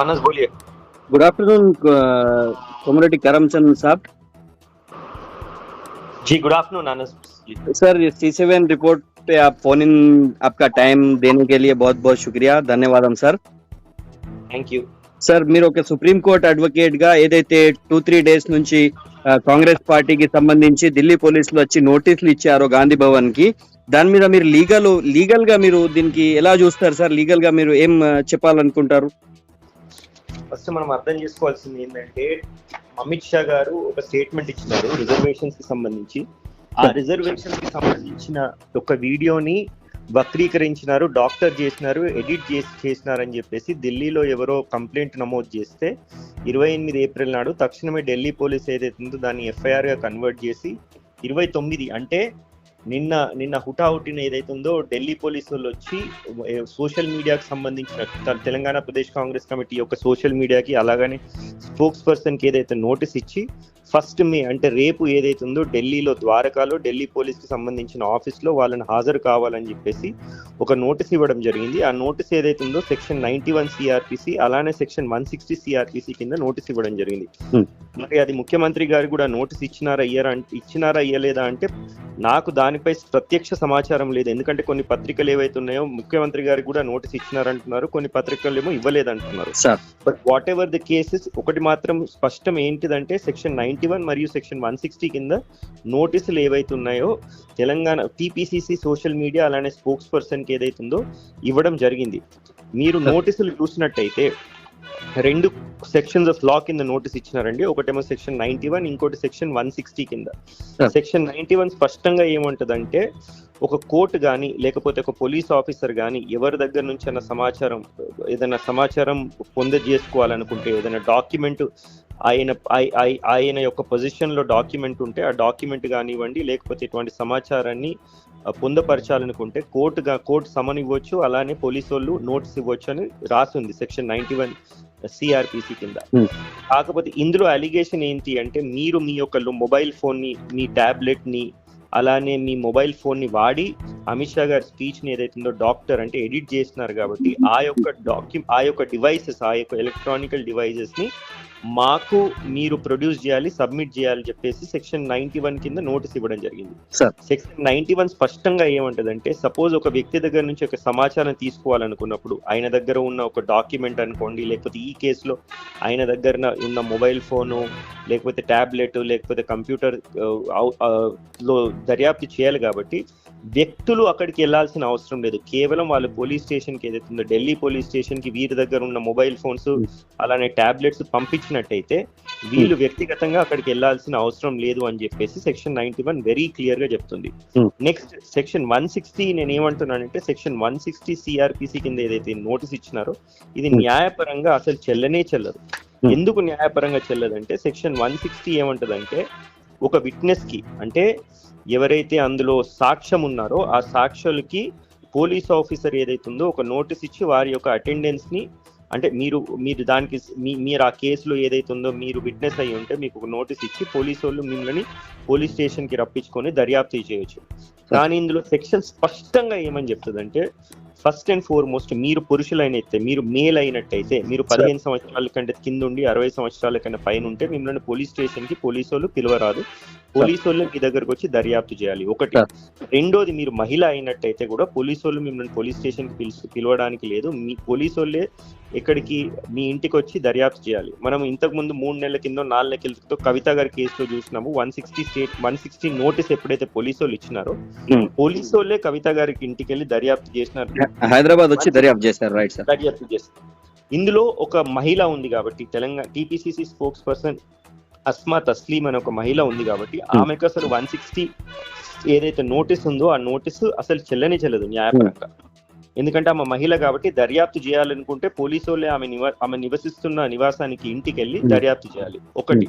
मानस बोलिए good afternoon कॉमरेडी करमचंद साहब ji good afternoon आनस ji sir C seven report पे आप फोन इन आपका टाइम देने के लिए बहुत बहुत शुक्रिया ధన్యవాదం సార్ థ్యాంక్ యూ సార్ మీరు ఒక సుప్రీం కోర్ట్ అడ్వకేట్ గా ఏదైతే టూ త్రీ డేస్ నుంచి ఆ, కాంగ్రెస్ పార్టీకి సంబంధించి ఢిల్లీ పోలీసులు వచ్చి నోటీసులు ఇచ్చారో గాంధీ భవన్ కి దాని మీద మీరు లీగల్ లీగల్ గా మీరు దీనికి ఎలా చూస్తారు సార్ లీగల్ గా మీరు ఏం ఆ, చెప్పాలనుకుంటారు ఫస్ట్ మనం అర్థం చేసుకోవాల్సింది ఏంటంటే అమిత్ షా గారు ఒక స్టేట్మెంట్ ఇచ్చినారు రిజర్వేషన్స్కి సంబంధించి. ఆ రిజర్వేషన్కి సంబంధించిన ఒక వీడియోని వక్రీకరించినారు డాక్టర్ చేసినారు ఎడిట్ చేసి చేసినారని చెప్పేసి ఢిల్లీలో ఎవరో కంప్లైంట్ నమోదు చేస్తే ఇరవై ఎనిమిది ఏప్రిల్ నాడు తక్షణమే ఢిల్లీ పోలీస్ ఏదైతే ఉందో దాన్ని ఎఫ్ఐఆర్గా కన్వర్ట్ చేసి ఇరవై తొమ్మిది అంటే నిన్న నిన్న హుటాహుటిన ఏదైతే ఉందో ఢిల్లీ పోలీసు వాళ్ళు వచ్చి సోషల్ మీడియాకు సంబంధించిన తెలంగాణ ప్రదేశ్ కాంగ్రెస్ కమిటీ యొక్క సోషల్ మీడియాకి అలాగనే స్పోక్స్ పర్సన్కి ఏదైతే నోటీస్ ఇచ్చి ఫస్ట్ మే అంటే రేపు ఏదైతే ఉందో ఢిల్లీలో ద్వారకాలో ఢిల్లీ పోలీస్కి సంబంధించిన ఆఫీస్లో వాళ్ళని హాజరు కావాలని చెప్పేసి ఒక నోటీస్ ఇవ్వడం జరిగింది. ఆ నోటీస్ ఏదైతే ఉందో సెక్షన్ నైన్టీ వన్ సిఆర్పిసి అలానే సెక్షన్ వన్ సిక్స్టీ సిఆర్పిసి కింద నోటీస్ ఇవ్వడం జరిగింది. మరి అది ముఖ్యమంత్రి గారు కూడా నోటీస్ ఇచ్చినారా ఇయ్యరా అంటే ఇచ్చినారా ఇయ్యలేదా అంటే నాకు దానిపై ప్రత్యక్ష సమాచారం లేదు. ఎందుకంటే కొన్ని పత్రికలు ఏవైతే ఉన్నాయో ముఖ్యమంత్రి గారికి కూడా నోటీస్ ఇచ్చినారంటున్నారు. కొన్ని పత్రికలు ఏమో ఇవ్వలేదంటున్నారు. But whatever the cases ఒకటి మాత్రం స్పష్టం ఏంటిదంటే సెక్షన్ నైన్టీ వన్ మరియు సెక్షన్ వన్ సిక్స్టీ కింద నోటీసులు ఏవైతే ఉన్నాయో తెలంగాణ టీపీసీసీ సోషల్ మీడియా అలానే స్పోక్స్ పర్సన్కి ఏదైతే ఉందో ఇవ్వడం జరిగింది. మీరు నోటీసులు చూసినట్టయితే రెండు సెక్షన్స్ ఆఫ్ లా కింద నోటీస్ ఇచ్చినారండి. ఒకటేమో సెక్షన్ నైన్టీ వన్ ఇంకోటి సెక్షన్ వన్ సిక్స్టీ కింద. సెక్షన్ నైన్టీ వన్ స్పష్టంగా ఏముంటదంటే ఒక కోర్టు కానీ లేకపోతే ఒక పోలీస్ ఆఫీసర్ కానీ ఎవరి దగ్గర నుంచి అన్న సమాచారం ఏదైనా సమాచారం పొందజేసుకోవాలనుకుంటే ఏదైనా డాక్యుమెంట్ ఆయన ఆయ- ఆయ- ఆయన యొక్క పొజిషన్లో డాక్యుమెంట్ ఉంటే ఆ డాక్యుమెంట్ కానివ్వండి లేకపోతే ఇటువంటి సమాచారాన్ని పొందపరచాలనుకుంటే కోర్టుగా కోర్టు సమన్ ఇవ్వచ్చు అలానే పోలీసు వాళ్ళు నోటీస్ ఇవ్వచ్చు అని రాసింది సెక్షన్ నైన్టీ వన్ సిఆర్పిసి కింద Hmm. కాకపోతే ఇందులో అలిగేషన్ ఏంటి అంటే మీరు మీ యొక్క మొబైల్ ఫోన్ని మీ టాబ్లెట్ని అలానే మీ మొబైల్ ఫోన్ని వాడి అమిత్ షా గారి స్పీచ్ని ఏదైతే ఉందో డాక్టర్ అంటే ఎడిట్ చేస్తున్నారు కాబట్టి ఆ యొక్క డాక్యు ఆ యొక్క డివైసెస్ ఆ యొక్క ఎలక్ట్రానికల్ డివైసెస్ని మాకు మీరు ప్రొడ్యూస్ చేయాలి సబ్మిట్ చేయాలి చెప్పేసి సెక్షన్ నైన్టీ వన్ కింద నోటీస్ ఇవ్వడం జరిగింది. సెక్షన్ నైన్టీ వన్ స్పష్టంగా ఏమంటదంటే సపోజ్ ఒక వ్యక్తి దగ్గర నుంచి ఒక సమాచారం తీసుకోవాలనుకున్నప్పుడు ఆయన దగ్గర ఉన్న ఒక డాక్యుమెంట్ అనుకోండి లేకపోతే ఈ కేసులో ఆయన దగ్గర ఉన్న మొబైల్ ఫోను లేకపోతే ట్యాబ్లెట్ లేకపోతే కంప్యూటర్లో దర్యాప్తు చేయాలి కాబట్టి వ్యక్తులు అక్కడికి వెళ్ళాల్సిన అవసరం లేదు. కేవలం వాళ్ళు పోలీస్ స్టేషన్కి ఏదైతే ఉందో ఢిల్లీ పోలీస్ స్టేషన్కి వీరి దగ్గర ఉన్న మొబైల్ ఫోన్స్ అలానే టాబ్లెట్స్ పంపించినట్టయితే వీళ్ళు వ్యక్తిగతంగా అక్కడికి వెళ్ళాల్సిన అవసరం లేదు అని చెప్పేసి సెక్షన్ నైన్టీ వన్ వెరీ క్లియర్గా చెప్తుంది Hmm. Next section one sixty నేను ఏమంటున్నానంటే సెక్షన్ వన్ సిక్స్టీ సిఆర్పిసి కింద ఏదైతే నోటీస్ ఇచ్చినారో ఇది Hmm. న్యాయపరంగా అసలు చెల్లనే చెల్లదు Hmm. ఎందుకు న్యాయపరంగా చెల్లదంటే సెక్షన్ వన్ సిక్స్టీ ఏమంటదంటే ఒక విట్నెస్కి అంటే ఎవరైతే అందులో సాక్ష్యం ఉన్నారో ఆ సాక్ష్యాలకి పోలీస్ ఆఫీసర్ ఏదైతే ఉందో ఒక నోటీస్ ఇచ్చి వారి యొక్క అటెండెన్స్ని అంటే మీరు మీరు దానికి మీ మీరు ఆ కేసులో ఏదైతే ఉందో మీరు విట్నెస్ అయ్యి ఉంటే మీకు ఒక నోటీస్ ఇచ్చి పోలీసు వాళ్ళు మిమ్మల్ని పోలీస్ స్టేషన్కి రప్పించుకొని దర్యాప్తు చేయొచ్చు. కానీ ఇందులో సెక్షన్ స్పష్టంగా ఏమని చెప్తుందంటే ఫస్ట్ అండ్ ఫార్మోస్ట్ మీరు పురుషులైనైతే మీరు మేల్ అయినట్టయితే మీరు పదిహేను సంవత్సరాల కంటే కింద ఉండి అరవై సంవత్సరాల కన్నా పైన ఉంటే మిమ్మల్ని పోలీస్ స్టేషన్కి పోలీసు వాళ్ళు పిలవరాదు. పోలీసు వాళ్ళు మీ దగ్గరకు వచ్చి దర్యాప్తు చేయాలి. ఒకటి. రెండోది మీరు మహిళ అయినట్టయితే కూడా పోలీసు వాళ్ళు మిమ్మల్ని పోలీస్ స్టేషన్కి పిలుచు పిలవడానికి లేదు. మీ పోలీసు వాళ్ళే ఇక్కడికి మీ ఇంటికి వచ్చి దర్యాప్తు చేయాలి. మనం ఇంతకు ముందు మూడు నెలల కింద నాలుగు నెలల కింద కవిత గారి కేసులో చూసినాము. One sixty state one sixty notice ఎప్పుడైతే పోలీసు వాళ్ళు ఇచ్చినారో. పోలీసు వాళ్ళే కవిత గారికి ఇంటికి వెళ్ళి దర్యాప్తు చేసినారు. హైదరాబాద్ వచ్చి దర్యాప్తు చేశారు రైట్ సార్. దర్యాప్తు చేస్తారు. ఇందులో ఒక మహిళ ఉంది కాబట్టి Telangana TPCC spokesperson Asma Tasleem అనే ఒక మహిళ ఉంది కాబట్టి ఆమెకు అసలు వన్ సిక్స్టీ ఏదైతే నోటీస్ ఉందో ఆ నోటీసు అసలు చెల్లని చెల్లదు న్యాయపరంగా ఎందుకంటే ఆమె మహిళ కాబట్టి దర్యాప్తు చేయాలనుకుంటే పోలీసు వాళ్ళే ఆమె నివా ఆమె నివసిస్తున్న నివాసానికి ఇంటికి వెళ్ళి Hmm. దర్యాప్తు చేయాలి ఒకటి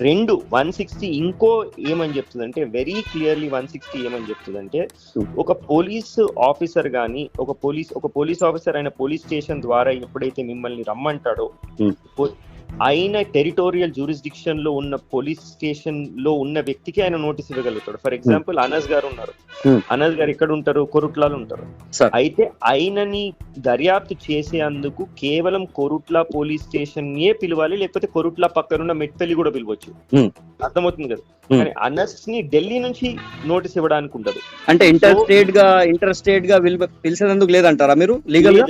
రెండు వన్ సిక్స్టీ ఇంకో ఏమని చెప్తుందంటే వెరీ క్లియర్లీ వన్ సిక్స్టీ ఏమని చెప్తుందంటే Hmm. ఒక పోలీస్ ఆఫీసర్ గాని ఒక పోలీస్ ఒక పోలీస్ ఆఫీసర్ అయిన పోలీస్ స్టేషన్ ద్వారా ఎప్పుడైతే మిమ్మల్ని రమ్మంటాడో Hmm. ఆయన టెరిటోరియల్ జ్యూరిస్డిక్షన్లో ఉన్న పోలీస్ స్టేషన్లో ఉన్న వ్యక్తికి ఆయన నోటీస్ ఇవ్వగలుగుతాడు. ఫర్ ఎగ్జాంపుల్ అనస్ గారు ఉన్నారు. Hmm. అనస్ గారు ఎక్కడ ఉంటారు కొరుట్లాలో ఉంటారు. అయితే ఆయనని దర్యాప్తు చేసేందుకు కేవలం కొరుట్ల పోలీస్ స్టేషన్ ఏ పిలవాలి లేకపోతే కొరుట్ల పక్కనున్న మెట్పల్లి కూడా పిలవచ్చు. Hmm. అర్థమవుతుంది కదా? Hmm. కానీ అనస్ని ఢిల్లీ నుంచి నోటీస్ ఇవ్వడానికి ఉండదు. అంటే ఇంటర్ స్టేట్గా ఇంటర్ స్టేట్గా పిలిచేందుకు లేదంటారా మీరు? Legal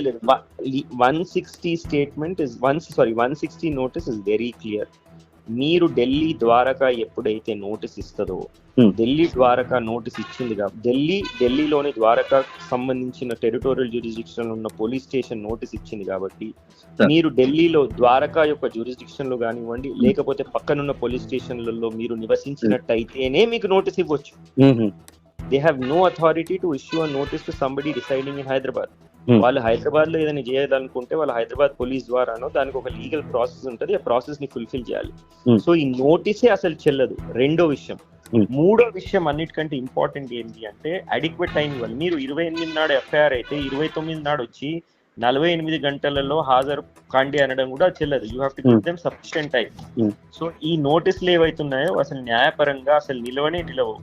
one sixty statement is one sorry one sixty notice is very clear మీరు ఢిల్లీ ద్వారకా ఎప్పుడైతే నోటీస్ ఇస్తుందో Hmm. ఢిల్లీ ద్వారకా నోటీస్ ఇచ్చింది కాబట్టి ఢిల్లీ ఢిల్లీలోని ద్వారకా సంబంధించిన టెరిటోరియల్ జ్యూరిస్డిక్షన్ ఉన్న పోలీస్ స్టేషన్ నోటీస్ ఇచ్చింది కాబట్టి. మీరు ఢిల్లీలో ద్వారకా యొక్క జ్యూరిస్డిక్షన్లో కానివ్వండి లేకపోతే పక్కనున్న పోలీస్ స్టేషన్లలో మీరు నివసించినట్టయితేనే మీకు నోటీస్ ఇవ్వచ్చు they have no authority to issue a notice to somebody residing in Hyderabad Hmm. వాళ్ళు హైదరాబాద్లో ఏదైనా చేయాలనుకుంటే వాళ్ళు హైదరాబాద్ పోలీస్ ద్వారానో దానికి ఒక లీగల్ ప్రాసెస్ ఉంటుంది. ఆ ప్రాసెస్ని ఫుల్ఫిల్ చేయాలి. Hmm. సో ఈ నోటీసే అసలు చెల్లదు. రెండో విషయం. Hmm. మూడో విషయం అన్నిటికంటే ఇంపార్టెంట్ ఏంటి అంటే అడిక్వేట్ టైం ఇవ్వాలి మీరు ఇరవై ఎనిమిది నాడు ఎఫ్ఐఆర్ అయితే ఇరవై తొమ్మిది నాడు వచ్చి నలభై ఎనిమిది గంటలలో హాజరు కాండి అనడం కూడా చెల్లదు. You have to give Hmm. Them sufficient time Hmm. So ఈ నోటీసులు ఏవైతున్నాయో అసలు న్యాయపరంగా అసలు నిలవనే నిలవవు.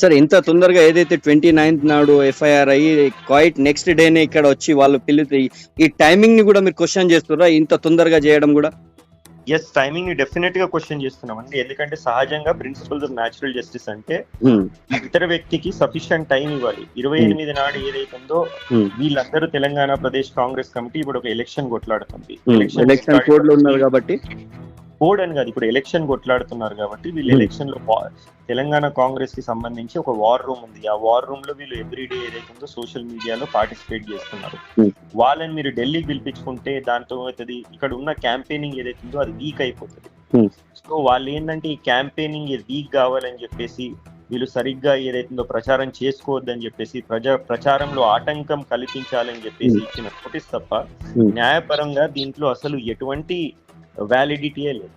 సార్ ఇంత తొందరగా ఏదైతే ట్వంటీ నైన్త్ నాడు ఎఫ్ఐఆర్ అయ్యి క్వైట్ నెక్స్ట్ డేనే ఇక్కడ వచ్చి వాళ్ళు పిలిచి ఈ టైమింగ్ని కూడా మీరు క్వశ్చన్ చేస్తున్నారా? ఇంత తొందరగా చేయడం కూడా? ఎస్ టైమింగ్ని డెఫినెట్గా క్వశ్చన్ చేస్తున్నామండి. ఎందుకంటే సహజంగా ప్రిన్సిపల్స్ ఆఫ్ న్యాచురల్ జస్టిస్ అంటే ఇతర వ్యక్తికి సఫిషియంట్ టైం ఇవ్వాలి. ఇరవై Hmm. ఎనిమిది నాడు ఏదైతుందో Hmm. వీళ్ళందరూ తెలంగాణ ప్రదేశ్ కాంగ్రెస్ కమిటీ ఇప్పుడు ఒక ఎలక్షన్ కొట్లాడుతుంది. ఎలక్షన్ కోడ్లో ఉన్నారు కాబట్టి. కోడ్ అని కాదు ఇప్పుడు ఎలక్షన్ కొట్లాడుతున్నారు కాబట్టి వీళ్ళు Hmm. ఎలక్షన్లో తెలంగాణ కాంగ్రెస్కి సంబంధించి ఒక వార్ రూమ్ ఉంది ఆ వార్ రూమ్లో వీళ్ళు ఎవ్రీడే ఏదైతుందో సోషల్ మీడియాలో పార్టిసిపేట్ చేస్తున్నారు Hmm. వాళ్ళని మీరు ఢిల్లీకి పిలిపించుకుంటే దాంతో అవుతుంది ఇక్కడ ఉన్న క్యాంపెయినింగ్ ఏదైతుందో అది వీక్ అయిపోతుంది Hmm. సో వాళ్ళు ఏంటంటే ఈ క్యాంపెయినింగ్ వీక్ కావాలని చెప్పేసి వీళ్ళు సరిగ్గా ఏదైతుందో ప్రచారం చేసుకోవద్దని చెప్పేసి ప్రజా ప్రచారంలో ఆటంకం కల్పించాలని చెప్పేసి. ఇచ్చిన నోటీస్ తప్ప. న్యాయపరంగా దీంట్లో అసలు ఎటువంటి వ్యాలిడిటీయే లేదు.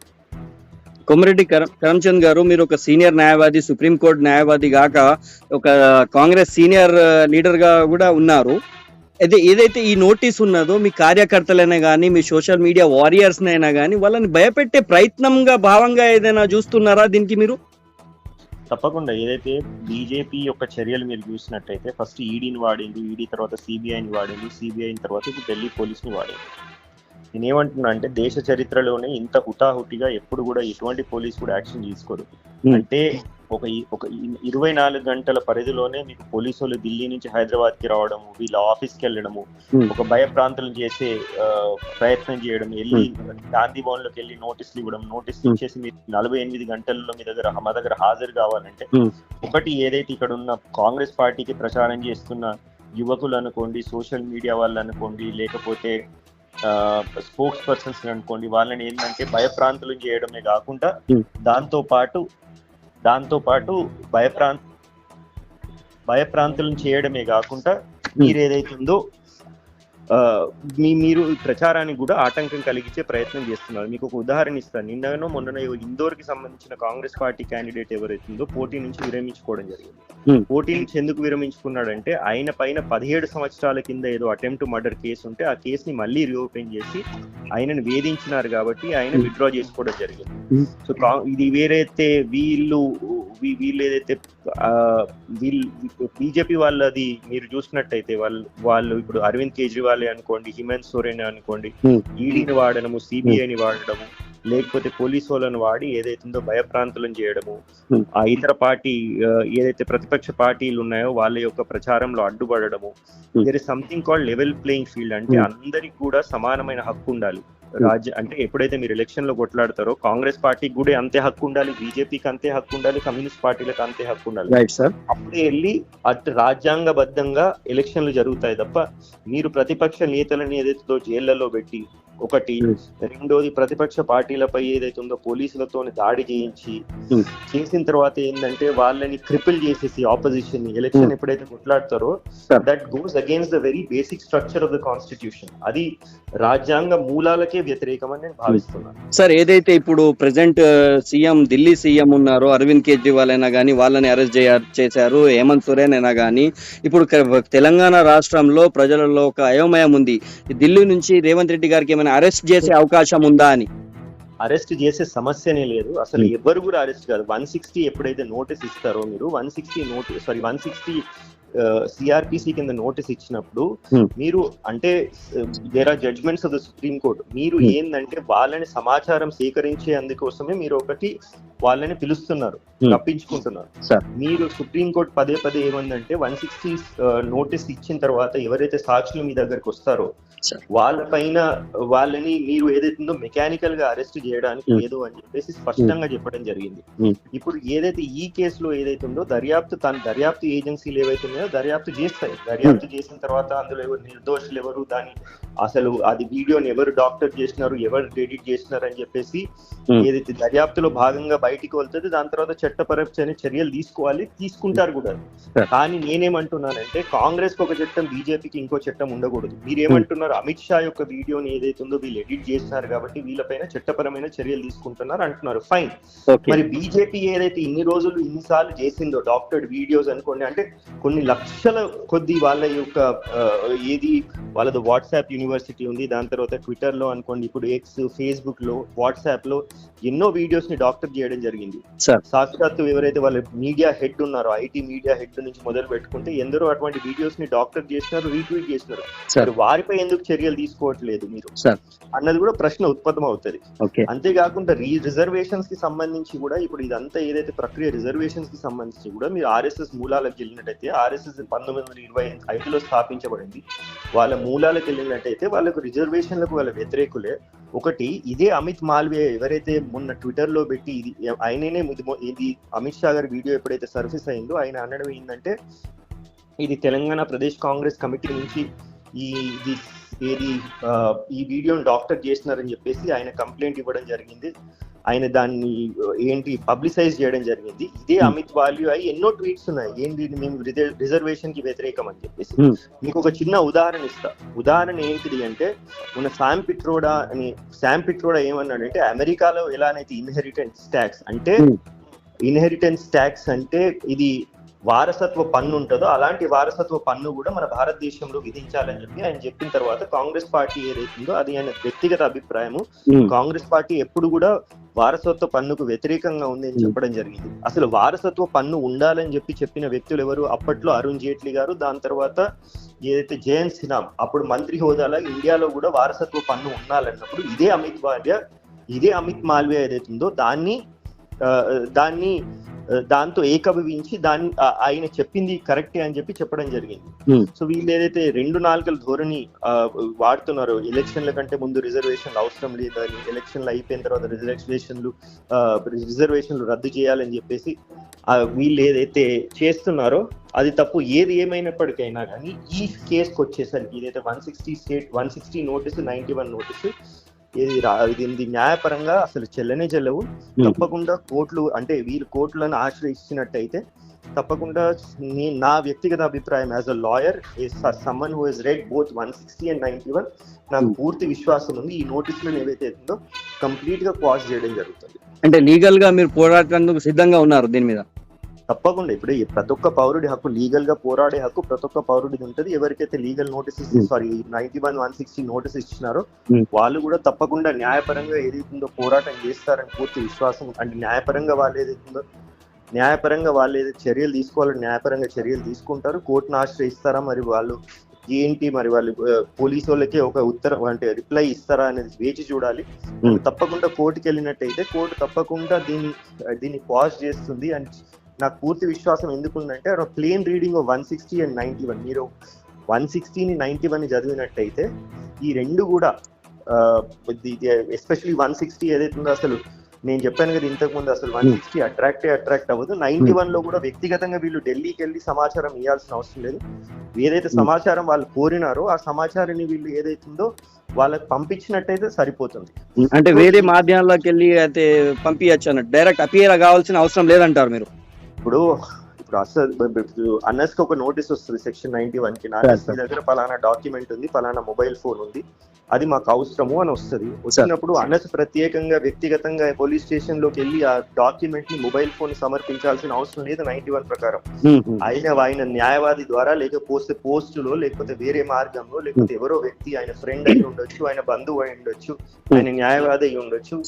కొమరెడ్డి కరం కరంచంద్ గారు మీరు ఒక సీనియర్ న్యాయవాది సుప్రీంకోర్టు న్యాయవాది గాక ఒక కాంగ్రెస్ సీనియర్ లీడర్గా కూడా ఉన్నారు. అయితే ఏదైతే ఈ నోటీస్ ఉన్నదో మీ కార్యకర్తలైనా కానీ మీ సోషల్ మీడియా వారియర్స్ అయినా కానీ వాళ్ళని భయపెట్టే ప్రయత్నంగా భావంగా ఏదైనా చూస్తున్నారా దీనికి మీరు? తప్పకుండా. ఏదైతే బీజేపీ యొక్క చర్యలు మీరు చూసినట్టయితే ఫస్ట్ ఈడీని వాడింది ఈడీ తర్వాత సిబిఐని వాడింది సిబిఐ తర్వాత ఇప్పుడు ఢిల్లీ పోలీస్ని వాడింది. నేను ఏమంటున్నా అంటే దేశ చరిత్రలోనే ఇంత హుటాహుటిగా ఎప్పుడు కూడా ఎటువంటి పోలీస్ కూడా యాక్షన్ తీసుకోరు. అంటే ఒక ఒక ఇరవై నాలుగు గంటల పరిధిలోనే మీకు పోలీసు వాళ్ళు ఢిల్లీ నుంచి హైదరాబాద్కి రావడము వీళ్ళ ఆఫీస్కి వెళ్ళడము. ఒక భయప్రాంతులు చేసే ఆ, ప్రయత్నం చేయడం వెళ్ళి గాంధీ భవన్లోకి వెళ్ళి నోటీసులు ఇవ్వడం నోటీసులు. ఇచ్చేసి మీరు నలభై ఎనిమిది గంటల్లో మీ దగ్గర మా దగ్గర హాజరు కావాలంటే. ఒకటి ఏదైతే ఇక్కడ ఉన్న కాంగ్రెస్ పార్టీకి ప్రచారం చేస్తున్న యువకులు అనుకోండి సోషల్ మీడియా వాళ్ళు అనుకోండి లేకపోతే స్పోక్స్ పర్సన్స్ అనుకోండి వాళ్ళని ఏంటంటే భయప్రాంతులు చేయడమే కాకుండా Hmm. దాంతో పాటు దాంతో పాటు భయప్రాంత భయప్రాంతులను చేయడమే కాకుండా మీరు ఏదైతుందో మీ మీరు ఈ ప్రచారానికి కూడా ఆటంకం కలిగించే ప్రయత్నం చేస్తున్నారు మీకు ఒక ఉదాహరణ ఇస్తాను నిన్ననో మొన్న ఇందోర్కి సంబంధించిన కాంగ్రెస్ పార్టీ క్యాండిడేట్ ఎవరైతుందో పోటీ నుంచి విరమించుకోవడం జరిగింది. పోటీ నుంచి ఎందుకు విరమించుకున్నాడంటే ఆయన పైన పదిహేడు సంవత్సరాల కింద ఏదో అటెంప్ట్ మర్డర్ కేసు ఉంటే ఆ కేసుని మళ్ళీ రీఓపెన్ చేసి ఆయనను వేధించినారు కాబట్టి ఆయన. విత్డ్రా చేసుకోవడం జరిగింది. సో ఇది వేరైతే వీళ్ళు వీళ్ళు ఏదైతే వీళ్ళు బీజేపీ వాళ్ళది మీరు చూసినట్టయితే వాళ్ళు వాళ్ళు ఇప్పుడు అరవింద్ కేజ్రీవాల్ అనుకోండి హిమంత్ సోరెన్ అనుకోండి. ఈడీని వాడడము సిబిఐని వాడడము లేకపోతే పోలీసు వాళ్ళని వాడి ఏదైతుందో భయప్రాంతులను చేయడము. ఆ ఇతర పార్టీ ఏదైతే ప్రతిపక్ష పార్టీలు ఉన్నాయో వాళ్ళ యొక్క ప్రచారంలో అడ్డుపడడము. There is something called level playing field అంటే. అందరికి కూడా సమానమైన హక్కు ఉండాలి రాజ్య అంటే ఎప్పుడైతే మీరు ఎలక్షన్లో కొట్లాడతారో కాంగ్రెస్ పార్టీకి కూడా అంతే హక్కు ఉండాలి బీజేపీకి అంతే హక్కు ఉండాలి కమ్యూనిస్ట్ పార్టీలకు అంతే హక్కు ఉండాలి. రైట్ సార్ అప్పుడే వెళ్ళి అటు రాజ్యాంగబద్ధంగా ఎలక్షన్లు జరుగుతాయి తప్ప మీరు ప్రతిపక్ష నేతలని ఏదైతుందో జైళ్ళలో పెట్టి ఒకటి Hmm. రెండోది ప్రతిపక్ష పార్టీలపై ఏదైతే ఉందో పోలీసులతో దాడి చేయించి Hmm. చేసిన తర్వాత ఏంటంటే వాళ్ళని క్రిపిల్ చేసేసి ఆపోజిషన్ని ఎలక్షన్ Hmm. ఎప్పుడైతే కొట్లాడతారో. That goes against the very basic structure of the constitution అది రాజ్యాంగ మూలాలకే వ్యతిరేకమని నేను భావిస్తున్నాను సార్ ఏదైతే ఇప్పుడు ప్రెసెంట్ సీఎం ఢిల్లీ సీఎం ఉన్నారో అరవింద్ కేజ్రీవాల్ అయినా కానీ వాళ్ళని అరెస్ట్ చేశారు హేమంత్ సోరెన్ అయినా కానీ ఇప్పుడు తెలంగాణ రాష్ట్రంలో ప్రజలలో ఒక అయోమయం ఉంది ఢిల్లీ నుంచి రేవంత్ రెడ్డి గారికి ఏమైనా ఏమైనా అరెస్ట్ చేసే అవకాశం ఉందా అని అరెస్ట్ చేసే సమస్యనే లేదు అసలు Hmm. ఎవరు కూడా అరెస్ట్ కాదు వన్ సిక్స్టీ ఎప్పుడైతే నోటీస్ ఇస్తారో మీరు one sixty notice sorry one sixty CrPC కింద నోటీస్ ఇచ్చినప్పుడు Hmm. మీరు అంటే there are judgments of the Supreme Court మీరు Hmm. ఏందంటే వాళ్ళని సమాచారం సేకరించే అందుకోసమే మీరు ఒకటి వాళ్ళని పిలుస్తున్నారు Hmm. తప్పించుకుంటున్నారు. మీరు సుప్రీం కోర్ట్ పదే పదే ఏమందంటే వన్ సిక్స్టీ నోటీస్ ఇచ్చిన తర్వాత ఎవరైతే సాక్షులు మీ దగ్గరకు వస్తారో Sir. వాళ్ళ పైన వాళ్ళని మీరు ఏదైతుందో మెకానికల్గా అరెస్ట్ చేయడానికి Hmm. లేదు అని చెప్పేసి స్పష్టంగా చెప్పడం జరిగింది Hmm. ఇప్పుడు ఏదైతే ఈ కేసులో ఏదైతుందో దర్యాప్తు తన దర్యాప్తు ఏజెన్సీలు ఏవైతే ఉన్నాయో దర్యాప్తు చేస్తాయి దర్యాప్తు చేసిన తర్వాత అందులో ఎవరు నిర్దోషులు ఎవరు దాని అసలు అది వీడియోని ఎవరు డాక్టర్ చేసినారు ఎవరు ఎడిట్ చేసినారు అని చెప్పేసి Hmm. ఏదైతే దర్యాప్తులో భాగంగా బయటికి వెళ్తుంది. దాని తర్వాత చట్టపరమైన చర్యలు తీసుకోవాలి. తీసుకుంటారు కూడా. కానీ నేనేమంటున్నానంటే కాంగ్రెస్కి ఒక చట్టం బీజేపీకి ఇంకో చట్టం ఉండకూడదు. మీరేమంటున్నారు? అమిత్ షా యొక్క వీడియోని ఏదైతే ఉందో వీళ్ళు ఎడిట్ చేసినారు కాబట్టి వీళ్ళపైన చట్టపరమైన చర్యలు తీసుకుంటున్నారు అంటున్నారు. ఫైన్ మరి బీజేపీ ఏదైతే ఇన్ని రోజులు ఇన్నిసార్లు చేసిందో డాక్టర్డ్ వీడియోస్ అనుకోండి అంటే కొన్ని లక్షల కొద్ది వాళ్ళ యొక్క ఏది వాళ్ళది వాట్సాప్ యూనివర్సిటీ ఉంది. దాని తర్వాత ట్విట్టర్లో అనుకోండి ఇప్పుడు ఎక్స్ ఫేస్బుక్లో వాట్సాప్లో ఎన్నో వీడియోస్ని డాక్టర్ చేయడం జరిగింది. సార్. సాక్షాత్తు ఎవరైతే వాళ్ళ మీడియా హెడ్ ఉన్నారో ఐటీ మీడియా హెడ్ నుంచి మొదలు పెట్టుకుంటే ఎందరో అటువంటి వీడియోస్ని డాక్టర్ చేసినారు రీట్వీట్ చేసినారు. వారిపై ఎందుకు చర్యలు తీసుకోవట్లేదు మీరు? అన్నది కూడా ప్రశ్న ఉత్పన్నం అవుతుంది. అంతేకాకుండా రీ రిజర్వేషన్స్కి సంబంధించి కూడా ఇప్పుడు ఇదంతా ఏదైతే ప్రక్రియ రిజర్వేషన్స్కి సంబంధించి కూడా మీరు ఆర్ఎస్ఎస్ మూలాలకు వెళ్ళినట్టయితే ఆర్ఎస్ఎస్ పంతొమ్మిది వందల ఇరవై ఐదులో స్థాపించబడింది. వాళ్ళ మూలాలకు వెళ్ళినట్టయితే వాళ్ళకు రిజర్వేషన్లకు వాళ్ళ వ్యతిరేకులే. ఒకటి ఇదే అమిత్ మాల్వే ఎవరైతే మొన్న ట్విట్టర్లో పెట్టి ఇది ఆయననే ఇది- ఇది అమిత్ షా గారి వీడియో ఎప్పుడైతే సర్ఫేస్ అయిందో ఆయన అనడం ఏంటంటే ఇది తెలంగాణ ప్రదేశ్ కాంగ్రెస్ కమిటీ నుంచి ఈ ఇది ఏది ఈ వీడియోని డాక్టర్ చేసినారని చెప్పేసి ఆయన కంప్లైంట్ ఇవ్వడం జరిగింది. ఆయన దాన్ని ఏంటి పబ్లిసైజ్ చేయడం జరిగింది ఇదే Hmm. అమిత్ వాల్యూ అయి ఎన్నో ట్వీట్స్ ఉన్నాయి ఏంటి మేము రిజర్వేషన్కి వ్యతిరేకం అని చెప్పేసి Hmm. మీకు ఒక చిన్న ఉదాహరణ ఇస్తా ఉదాహరణ ఏంటిది అంటే మన శామ్ పిట్రోడా అని శామ్ పిట్రోడా ఏమన్నాడంటే అమెరికాలో ఎలానైతే ఇన్హెరిటెన్స్ ట్యాక్స్ అంటే Hmm. ఇన్హెరిటెన్స్ ట్యాక్స్ అంటే ఇది వారసత్వ పన్ను ఉంటుందో అలాంటి వారసత్వ పన్ను కూడా మన భారతదేశంలో విధించాలని చెప్పి ఆయన చెప్పిన తర్వాత కాంగ్రెస్ పార్టీ ఏదైతుందో అది ఆయన వ్యక్తిగత అభిప్రాయము కాంగ్రెస్ పార్టీ ఎప్పుడు కూడా వారసత్వ పన్నుకు వ్యతిరేకంగా ఉంది అని. చెప్పడం జరిగింది అసలు వారసత్వ పన్ను ఉండాలని చెప్పి చెప్పిన వ్యక్తులు ఎవరు అప్పట్లో అరుణ్ జైట్లీ గారు దాని తర్వాత ఏదైతే జయంత్ సిన్హా అప్పుడు మంత్రి హోదాలో ఇండియాలో కూడా వారసత్వ పన్ను ఉండాలన్నప్పుడు ఇదే అమిత్ మాల్వియా ఇదే అమిత్ మాల్వియా ఏదైతుందో దాన్ని ఆ, దాన్ని దాంతో ఏకభవించి దాన్ని ఆ- ఆయన చెప్పింది కరెక్టే అని చెప్పి చెప్పడం జరిగింది. సో వీళ్ళు ఏదైతే రెండు నాలుగల ధోరణి వాడుతున్నారో ఎలక్షన్ల కంటే ముందు రిజర్వేషన్లు అవసరం లేదని ఎలక్షన్లు అయిపోయిన తర్వాత రిజర్వేషన్లు రిజర్వేషన్లు రద్దు చేయాలని చెప్పేసి ఆ, వీళ్ళు ఏదైతే చేస్తున్నారో అది తప్పు ఏది ఏమైనప్పటికైనా కానీ ఈ కేసుకి వచ్చేసరికి ఇదైతే one sixty state one sixty notice ninety one notice ఇది ఇది న్యాయపరంగా అసలు చెల్లనే చెల్లవు. తప్పకుండా కోర్టులు అంటే వీళ్ళు కోర్టులను ఆశ్రయించినట్టయితే తప్పకుండా నీ నా వ్యక్తిగత అభిప్రాయం as a lawyer someone who is read both one sixty and ninety one నాకు. పూర్తి విశ్వాసం ఉంది. ఈ నోటీసులను ఏవైతే ఉందో కంప్లీట్గా క్వాష్ చేయడం జరుగుతుంది. అంటే లీగల్గా మీరు పోరాటేందుకు సిద్ధంగా ఉన్నారు దీని మీద? తప్పకుండా. ఇప్పుడు ప్రతి ఒక్క పౌరుడి హక్కు లీగల్గా పోరాడే హక్కు ప్రతి ఒక్క పౌరుడిది ఉంటుంది. ఎవరికైతే legal notices. Sorry ninety one one sixty notice ఇచ్చినారో. వాళ్ళు కూడా తప్పకుండా న్యాయపరంగా ఏదైతుందో పోరాటం చేస్తారని పూర్తి విశ్వాసం. అంటే న్యాయపరంగా వాళ్ళు ఏదైతుందో న్యాయపరంగా వాళ్ళు ఏదైతే చర్యలు తీసుకోవాలో న్యాయపరంగా చర్యలు తీసుకుంటారు. కోర్టును ఆశ్రయిస్తారా? మరి వాళ్ళు ఏంటి మరి వాళ్ళు పోలీసు వాళ్ళకి ఒక ఉత్తరం అంటే రిప్లై ఇస్తారా అనేది వేచి చూడాలి. తప్పకుండా కోర్టుకి వెళ్ళినట్టయితే కోర్టు తప్పకుండా దీన్ని దీన్ని పాజ్ చేస్తుంది. అని నాకు పూర్తి విశ్వాసం ఎందుకుందంటే plain reading one sixty and ninety one మీరు వన్ సిక్స్టీని నైన్టీ వన్ చదివినట్టయితే ఈ రెండు కూడా ఎస్పెషలీ వన్ సిక్స్టీ ఏదైతే ఉందో అసలు నేను చెప్పాను కదా ఇంతకు ముందు అసలు వన్ సిక్స్టీ అట్రాక్టే అట్రాక్ట్ అవ్వదు. నైన్టీ వన్లో కూడా వ్యక్తిగతంగా వీళ్ళు ఢిల్లీకి వెళ్ళి సమాచారం ఇవ్వాల్సిన అవసరం లేదు. ఏదైతే Hmm. సమాచారం వాళ్ళు కోరినారో ఆ సమాచారాన్ని వీళ్ళు ఏదైతుందో వాళ్ళకి పంపించినట్టయితే సరిపోతుంది. అంటే వేరే మాధ్యమాల్లోకి వెళ్ళి అయితే పంపించచ్చు అన్నట్టు. డైరెక్ట్ అపియర్ కావాల్సిన అవసరం లేదంటారు మీరు. ఇప్పుడు ఇప్పుడు అసలు అన్నస్కి ఒక నోటీస్ వస్తుంది సెక్షన్ నైన్టీ వన్కి నా దగ్గర పలానా డాక్యుమెంట్ ఉంది పలానా మొబైల్ ఫోన్ ఉంది. అది మాకు అవసరము అని వస్తుంది. వచ్చినప్పుడు అనసు ప్రత్యేకంగా వ్యక్తిగతంగా పోలీస్ స్టేషన్లోకి వెళ్ళి ఆ డాక్యుమెంట్ని మొబైల్ ఫోన్ సమర్పించాల్సిన అవసరం లేదు నైన్టీ వన్ ప్రకారం. ఆయన ఆయన న్యాయవాది ద్వారా లేకపోతే పోస్టులో లేకపోతే వేరే మార్గంలో లేకపోతే ఎవరో వ్యక్తి ఆయన ఫ్రెండ్ అయి ఉండొచ్చు ఆయన బంధువు అయి ఉండొచ్చు ఆయన న్యాయవాది అయి ఉండొచ్చు.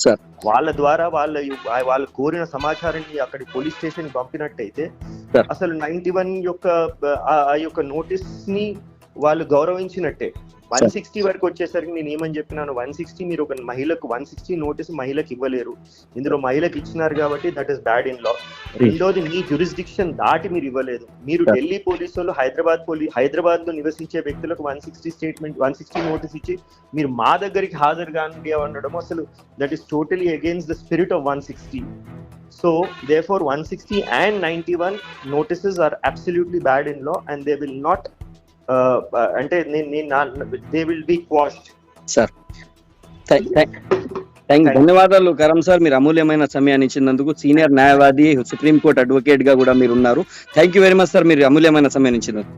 వాళ్ళ ద్వారా వాళ్ళ వాళ్ళు కోరిన సమాచారాన్ని అక్కడి పోలీస్ స్టేషన్ పంపినట్టయితే. అసలు నైన్టీ వన్ యొక్క ఆ యొక్క నోటీస్ని వాళ్ళు గౌరవించినట్టే. వన్. సిక్స్టీ వరకు వచ్చేసరికి నేను ఏమని చెప్పినాను? వన్ సిక్స్టీ మీరు ఒక మహిళకు వన్ సిక్స్టీ నోటీస్ మహిళకి ఇవ్వలేరు. ఇందులో మహిళకి ఇచ్చినారు కాబట్టి that is bad in law రెండోది మీ జురిస్డిక్షన్ దాటి మీరు ఇవ్వలేదు. మీరు. ఢిల్లీ పోలీసు వాళ్ళు హైదరాబాద్ పోలీస్ హైదరాబాద్లో నివసించే వ్యక్తులకు one sixty statement one sixty notice ఇచ్చి మీరు మా దగ్గరికి హాజరు కానివ్వండి అనడం అసలు that is totally against the spirit of one sixty. So they for one sixty and ninety one notices are absolutely bad in law and they will not అంటే నేను they will be quashed sir thank ధన్యవాదాలు కరం sir మీరు అమూల్యమైన సమయాన్ని ఇచ్చినందుకు senior న్యాయవాది supreme court అడ్వకేట్గా కూడా మీరు ఉన్నారు thank you very much sir మీరు అమూల్యమైన సమయాన్ని ఇచ్చినందుకు.